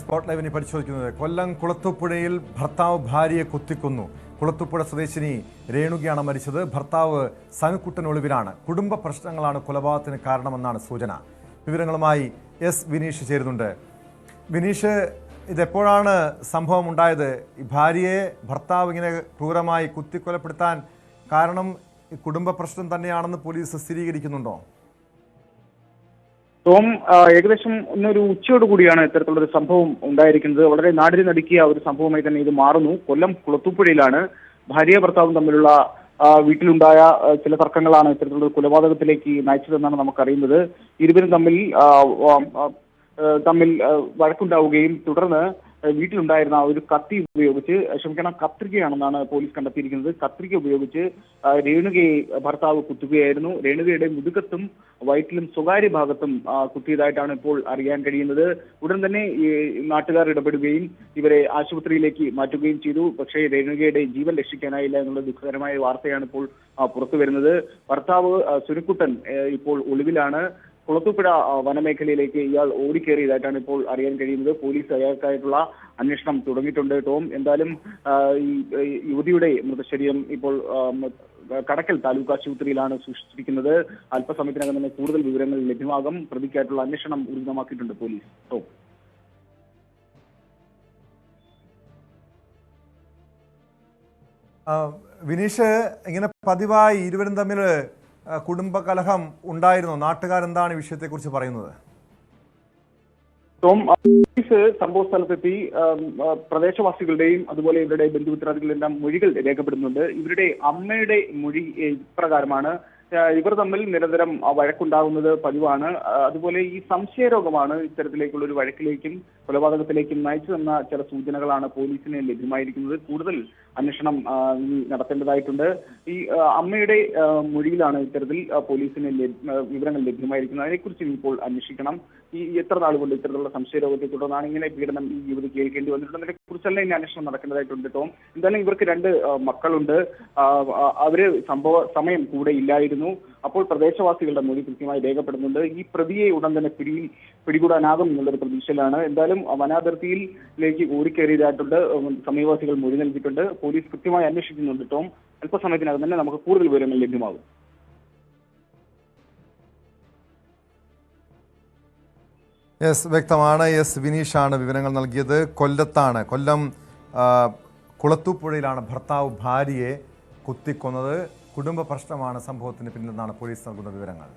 Spot ലൈവിനെ പരിശോധിക്കുന്നത്. കൊല്ലം കുളത്തുപുഴയിൽ ഭർത്താവ് ഭാര്യയെ കുത്തിക്കൊന്നു. കുളത്തുപുഴ സ്വദേശിനി രേണുകയാണ് മരിച്ചത്. ഭർത്താവ് സനുക്കുട്ടൻ ഒളിവിലാണ്. കുടുംബ പ്രശ്നങ്ങളാണ് കൊലപാതകത്തിന് കാരണമെന്നാണ് സൂചന. വിവരങ്ങളുമായി എസ് വിനീഷ് ചേരുന്നുണ്ട്. വിനീഷ് ഇതെപ്പോഴാണ് സംഭവം ഉണ്ടായത് ഭാര്യയെ ഭർത്താവ് ഇങ്ങനെ ക്രൂരമായി കുത്തിക്കൊലപ്പെടുത്താൻ കാരണം കുടുംബ പ്രശ്നം തന്നെയാണെന്ന് പോലീസ് സ്ഥിരീകരിക്കുന്നുണ്ടോ? ടോം ഏകദേശം ഇന്നൊരു ഉച്ചയോട് കൂടിയാണ് ഇത്തരത്തിലുള്ള ഒരു സംഭവം ഉണ്ടായിരിക്കുന്നത്. വളരെ നാടിന് നടുക്കിയ ഒരു സംഭവമായി തന്നെ ഇത് മാറുന്നു. കൊല്ലം കുളത്തൂപ്പുഴയിലാണ് ഭാര്യ ഭർത്താവും തമ്മിലുള്ള വീട്ടിലുണ്ടായ ചില തർക്കങ്ങളാണ് ഇത്തരത്തിലുള്ള കൊലപാതകത്തിലേക്ക് നയിച്ചതെന്നാണ് നമുക്കറിയുന്നത്. ഇരുവരും തമ്മിൽ തമ്മിൽ വഴക്കുണ്ടാവുകയും തുടർന്ന് വീട്ടിലുണ്ടായിരുന്ന ഒരു കത്തി ഉപയോഗിച്ച് ക്ഷമിക്കണം കത്രികയാണെന്നാണ് പോലീസ് കണ്ടെത്തിയിരിക്കുന്നത്. കത്രിക ഉപയോഗിച്ച് രേണുകയെ ഭർത്താവ് കുത്തുകയായിരുന്നു. രേണുകയുടെ മുതുകത്തും വയറ്റിലും സ്വകാര്യ ഭാഗത്തും കുത്തിയതായിട്ടാണ് ഇപ്പോൾ അറിയാൻ കഴിയുന്നത്. ഉടൻ തന്നെ നാട്ടുകാർ ഇടപെടുകയും ഇവരെ ആശുപത്രിയിലേക്ക് മാറ്റുകയും ചെയ്തു. പക്ഷേ രേണുകയുടെ ജീവൻ രക്ഷിക്കാനായില്ല എന്നുള്ള ദുഃഖകരമായ വാർത്തയാണ് ഇപ്പോൾ പുറത്തു വരുന്നത് ഭർത്താവ് സുനിക്കുട്ടൻ ഇപ്പോൾ ഒളിവിലാണ്. കുളത്തുപുഴ വനമേഖലയിലേക്ക് ഇയാൾ ഓടിക്കേറിയതായിട്ടാണ് ഇപ്പോൾ അറിയാൻ കഴിയുന്നത്. പോലീസ് അയാൾക്കായിട്ടുള്ള അന്വേഷണം തുടങ്ങിയിട്ടുണ്ട്. ടോം എന്തായാലും ഈ യുവതിയുടെ മൃതശരീരം ഇപ്പോൾ കടക്കൽ താലൂക്ക് ആശുപത്രിയിലാണ് സൂക്ഷിച്ചിരിക്കുന്നത്. അല്പസമയത്തിനകം തന്നെ കൂടുതൽ വിവരങ്ങൾ ലഭ്യമാകും. പ്രതിക്കായിട്ടുള്ള അന്വേഷണം ഊർജിതമാക്കിയിട്ടുണ്ട് പോലീസ്. ടോം. വിനീഷ് ഇങ്ങനെ പതിവായി ഇരുവരും തമ്മിൽ കുടുംബ കലഹം ഉണ്ടായിരുന്നു? നാട്ടുകാരെന്താണ് വിഷയത്തെക്കുറിച്ച് പറയുന്നത്? ടോം പോലീസ് സംഭവ സ്ഥലത്തെത്തി പ്രദേശവാസികളുടെയും അതുപോലെ ഇവരുടെ ബന്ധുമിത്രാദികളുടെയും മൊഴികൾ രേഖപ്പെടുന്നുണ്ട്. ഇവരുടെ അമ്മയുടെ മൊഴി ഇപ്രകാരമാണ്. ഇവർ തമ്മിൽ നിരന്തരം വഴക്കുണ്ടാകുന്നത് പതിവാണ്. അതുപോലെ ഈ സംശയരോഗമാണ് ഇത്തരത്തിലേക്കുള്ള ഒരു വഴക്കിലേക്കും കൊലപാതകത്തിലേക്കും നയിച്ചതെന്ന ചില സൂചനകളാണ് പോലീസിന് ലഭ്യമായിരിക്കുന്നത്. കൂടുതൽ അന്വേഷണം നടത്തേണ്ടതായിട്ടുണ്ട്. ഈ അമ്മയുടെ മൊഴിയിലാണ് ഇത്തരത്തിൽ പോലീസിന് വിവരങ്ങൾ ലഭ്യമായിരിക്കുന്നത്. അതിനെക്കുറിച്ച് ഇപ്പോൾ അന്വേഷിക്കണം. ഈ എത്ര നാൾ കൊണ്ട് ഇത്തരത്തിലുള്ള സംശയരോഗത്തെ തുടർന്നാണ് ഇങ്ങനെ പീഡനം ഈ യുവതി കേൾക്കേണ്ടി വന്നിട്ടുള്ളതിനെ കുറിച്ചല്ല ഇനി അന്വേഷണം നടക്കേണ്ടതായിട്ടുണ്ട് ടോം എന്തായാലും ഇവർക്ക് രണ്ട് മക്കളുണ്ട്. അവർ സംഭവ സമയം കൂടെ ഇല്ലായിരുന്നു. അപ്പോൾ പ്രദേശവാസികളുടെ മൊഴി കൃത്യമായി രേഖപ്പെടുന്നുണ്ട്. ഈ പ്രതിയെ ഉടൻ തന്നെ പിടിയിൽ പിടികൂടാനാകും എന്നുള്ളൊരു പ്രതീക്ഷയിലാണ്. എന്തായാലും വനാതിർത്തിയിലേക്ക് ഓടിക്കേറിയതായിട്ടുണ്ട് സമീപവാസികൾ മൊഴി നൽകിയിട്ടുണ്ട്. പോലീസ് കൃത്യമായി അന്വേഷിക്കുന്നുണ്ട് ടോം. അല്പസമയത്തിനകം തന്നെ നമുക്ക് കൂടുതൽ വിവരങ്ങൾ ലഭ്യമാകും. യെസ് വ്യക്തമാണ്. എസ് വിനീഷാണ് വിവരങ്ങൾ നൽകിയത്. കൊല്ലത്താണ്. കൊല്ലം കുളത്തൂപ്പുഴയിലാണ് ഭർത്താവ് ഭാര്യയെ കുത്തിക്കൊന്നത്. കുടുംബ പ്രശ്നമാണ് സംഭവത്തിന് പിന്നിലെന്നാണ് പോലീസ് നൽകുന്ന വിവരങ്ങൾ.